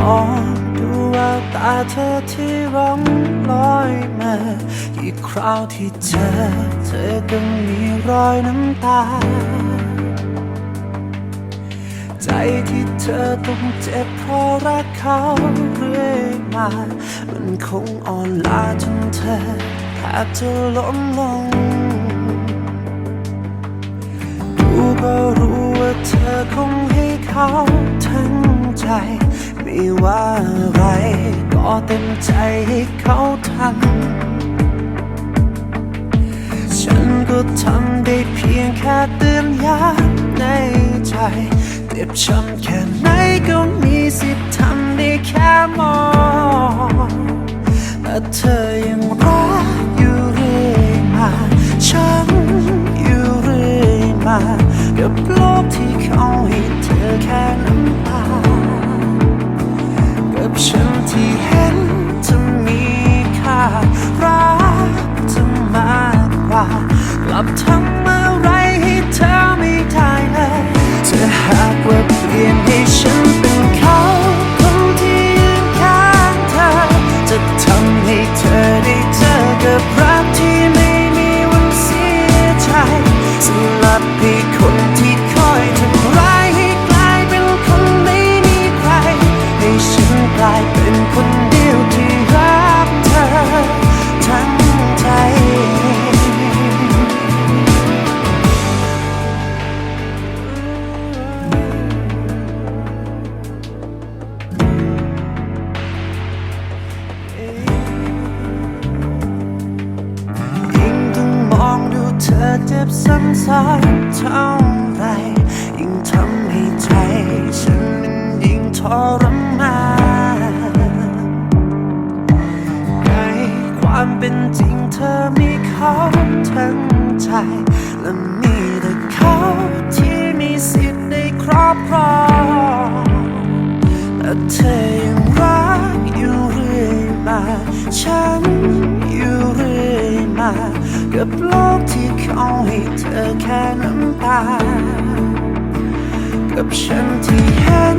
มองดูแววตาเธอที่ร้องลอยมา อีกคราวที่เจอเธอก็มีรอยน้ำตา ใจที่เธอต้องเจ็บเพราะรักเขาเรื่อยมา มันคงอ่อนล้าจนเธอแทบจะล้มลงดูก็รู้ว่าเธอคงให้เขา ไม่ว่าอะไร ก็เต็มใจให้เขาทำฉันก็ทำได้เพียงแค่เตือนย้ำในใจเจ็บช้ำแค่าก อเจ็บซ้ำๆเท่าไร ยิ่งทำให้ใจฉันมันยิ่งทรมานในความเป็นจริงเธอมีเขาทั้งใจ และมีแต่เขาที่มีสิทธิ์ได้ครอบครองแต่เธอยังรักอยู่เรื่อยมาฉัน กับโลกที่เขาให้เธอแค่น้ำตา กับฉันที่เห็น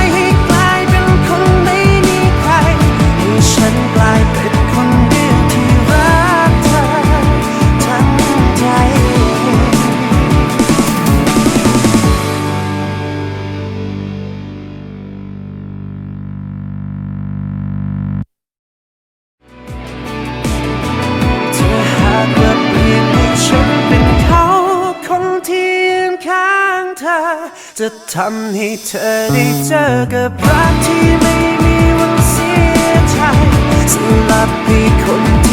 ย ธอ จะทำให้เธอได้เจอกับรักที่ไม่มีวันเสียใจสำหรับให้คน